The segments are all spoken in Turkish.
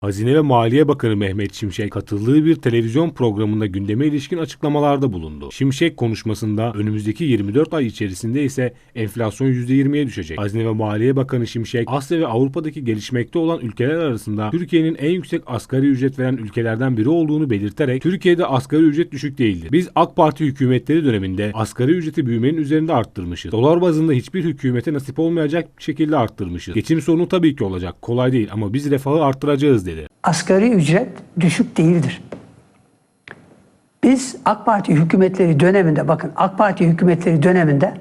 Hazine ve Maliye Bakanı Mehmet Şimşek katıldığı bir televizyon programında gündeme ilişkin açıklamalarda bulundu. Şimşek konuşmasında önümüzdeki 24 ay içerisinde ise enflasyon %20'ye düşecek. Hazine ve Maliye Bakanı Şimşek, Asya ve Avrupa'daki gelişmekte olan ülkeler arasında Türkiye'nin en yüksek asgari ücret veren ülkelerden biri olduğunu belirterek Türkiye'de asgari ücret düşük değildir. Biz AK Parti hükümetleri döneminde asgari ücreti büyümenin üzerinde arttırmışız. Dolar bazında hiçbir hükümete nasip olmayacak şekilde arttırmışız. Geçim sorunu tabii ki olacak. Kolay değil ama biz refahı arttıracağız dedi. asgari ücret düşük değildir. Biz AK Parti hükümetleri döneminde bakın AK Parti hükümetleri döneminde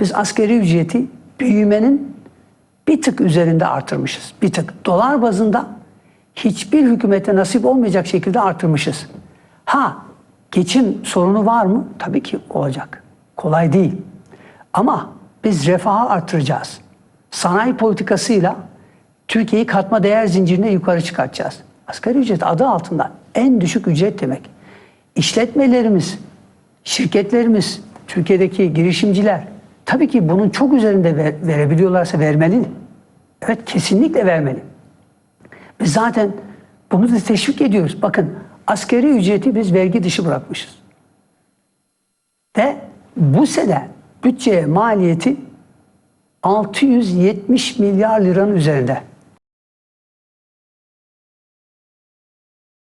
biz asgari ücreti büyümenin bir tık üzerinde artırmışız. Bir tık. Dolar bazında hiçbir hükümete nasip olmayacak şekilde artırmışız. Ha geçim sorunu var mı? Tabii ki olacak. Kolay değil. Ama biz refahı artıracağız. Sanayi politikasıyla Türkiye'yi katma değer zincirine yukarı çıkartacağız. Asgari ücret adı altında en düşük ücret demek. İşletmelerimiz, şirketlerimiz, Türkiye'deki girişimciler tabii ki bunun çok üzerinde ver- verebiliyorlarsa vermeli. Evet kesinlikle vermeli. Biz zaten bunu da teşvik ediyoruz. Bakın asgari ücreti biz vergi dışı bırakmışız. Ve bu sene bütçeye maliyeti 670 milyar liranın üzerinde.